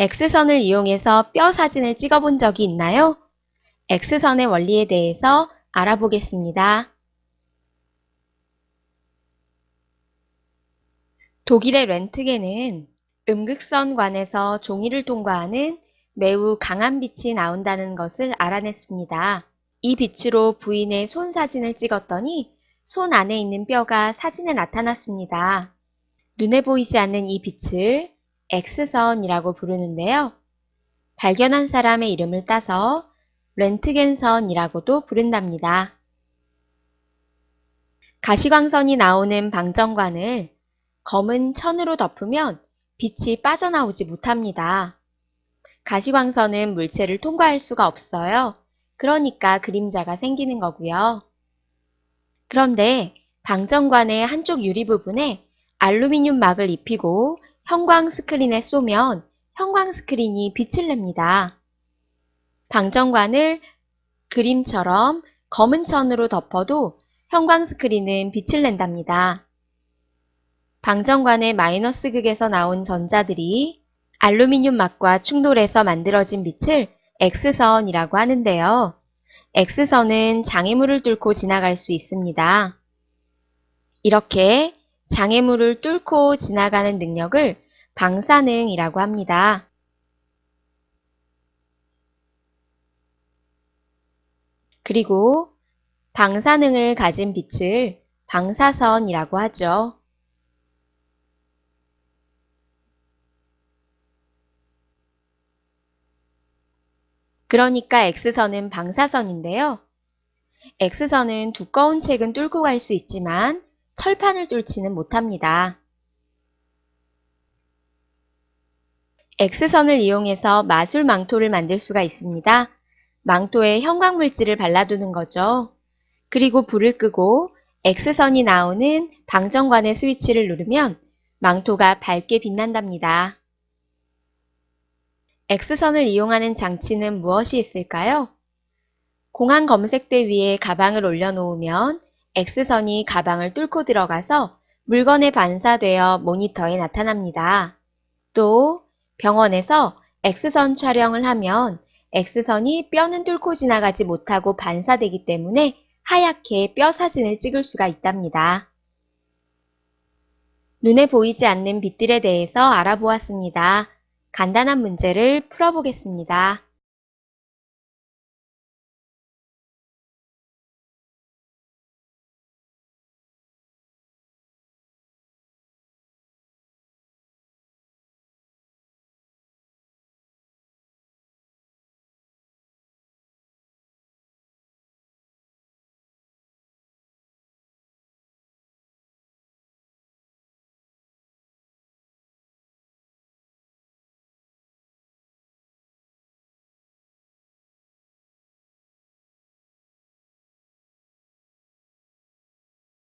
X선을 이용해서 뼈 사진을 찍어본 적이 있나요? X선의 원리에 대해서 알아보겠습니다. 독일의 렌트겐은 음극선관에서 종이를 통과하는 매우 강한 빛이 나온다는 것을 알아냈습니다. 이 빛으로 부인의 손 사진을 찍었더니 손 안에 있는 뼈가 사진에 나타났습니다. 눈에 보이지 않는 이 빛을 X선이라고 부르는데요. 발견한 사람의 이름을 따서 렌트겐선이라고도 부른답니다. 가시광선이 나오는 방정관을 검은 천으로 덮으면 빛이 빠져나오지 못합니다. 가시광선은 물체를 통과할 수가 없어요. 그러니까 그림자가 생기는 거고요. 그런데 방정관의 한쪽 유리 부분에 알루미늄 막을 입히고 형광 스크린에 쏘면 형광 스크린이 빛을 냅니다. 방정관을 그림처럼 검은 천으로 덮어도 형광 스크린은 빛을 낸답니다. 방정관의 마이너스 극에서 나온 전자들이 알루미늄 막과 충돌해서 만들어진 빛을 X선이라고 하는데요. X선은 장애물을 뚫고 지나갈 수 있습니다. 이렇게 장애물을 뚫고 지나가는 능력을 방사능이라고 합니다. 그리고 방사능을 가진 빛을 방사선이라고 하죠. 그러니까 X선은 방사선인데요. X선은 두꺼운 책은 뚫고 갈 수 있지만 철판을 뚫지는 못합니다. X선을 이용해서 마술 망토를 만들 수가 있습니다. 망토에 형광물질을 발라두는 거죠. 그리고 불을 끄고 X선이 나오는 방정관의 스위치를 누르면 망토가 밝게 빛난답니다. X선을 이용하는 장치는 무엇이 있을까요? 공항 검색대 위에 가방을 올려놓으면 X선이 가방을 뚫고 들어가서 물건에 반사되어 모니터에 나타납니다. 또 병원에서 X선 촬영을 하면 X선이 뼈는 뚫고 지나가지 못하고 반사되기 때문에 하얗게 뼈 사진을 찍을 수가 있답니다. 눈에 보이지 않는 빛들에 대해서 알아보았습니다. 간단한 문제를 풀어보겠습니다.